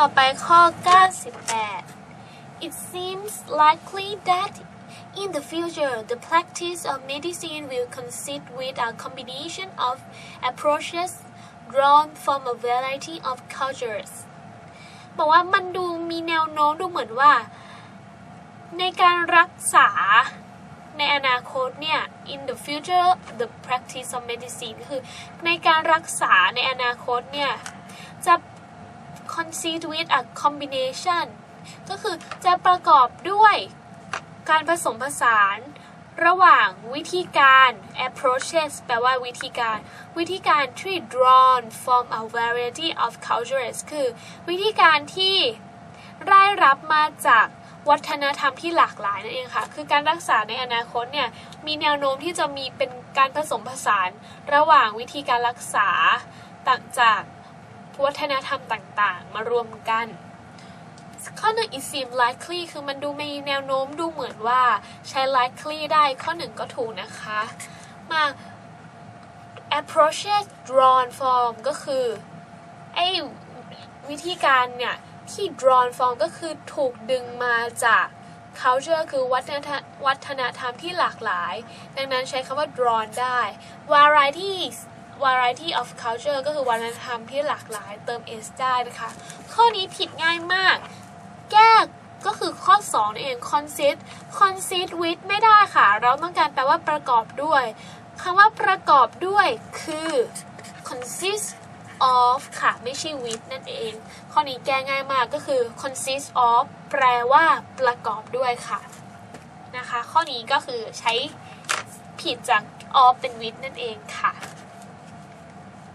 ต่อไปข้อ 98 It seems likely that in the future the practice of medicine will consist with a combination of approaches drawn from a variety of cultures บอกว่ามันดูมีแนวโน้มดูเหมือนว่า ในการรักษาในอนาคตเนี่ย in the future the practice of medicine คือในการรักษาในอนาคตเนี่ย จะ consist with a combination ก็คือจะประกอบด้วยการผสมผสานระหว่างวิธีการ approaches แปลว่าวิธีการ วิธีการที่ drawn from a variety of cultures คือวิธีการที่ได้รับมาจากวัฒนธรรมที่หลากหลายนั่นเองค่ะ คือการรักษาในอนาคตเนี่ย มีแนวโน้มที่จะมีเป็นการผสมผสานระหว่างวิธีการรักษาต่างจาก วัฒนธรรมต่างๆ มารวมกัน ข้อหนึ่ง it seem likely คือมันดูมีแนวโน้มดูเหมือนว่าใช้ likely ได้ข้อหนึ่งก็ถูกนะคะ มา approaches drawn from ก็คือไอ้วิธีการเนี่ยที่ drawn from ก็คือถูกดึงมาจาก culture คือวัฒนธรรมวัฒนธรรมที่หลากหลาย ดังนั้นใช้คำว่า drawn ได้ varieties variety of culture ก็คือวัฒนธรรมที่หลากหลายเติม s ได้นะคะ ข้อนี้ผิดง่ายมาก แก้ก็คือข้อ2นั่นเอง consist consist with ไม่ได้ค่ะ เราต้องการแปลว่าประกอบด้วยคำว่าประกอบด้วยคือ consist of ค่ะ ไม่ใช่ with นั่นเอง ข้อนี้แก้ง่ายมากก็คือ consist of แปลว่าประกอบด้วยค่ะนะคะ ข้อนี้ก็คือใช้ผิดจาก of เป็น with นั่นเองค่ะ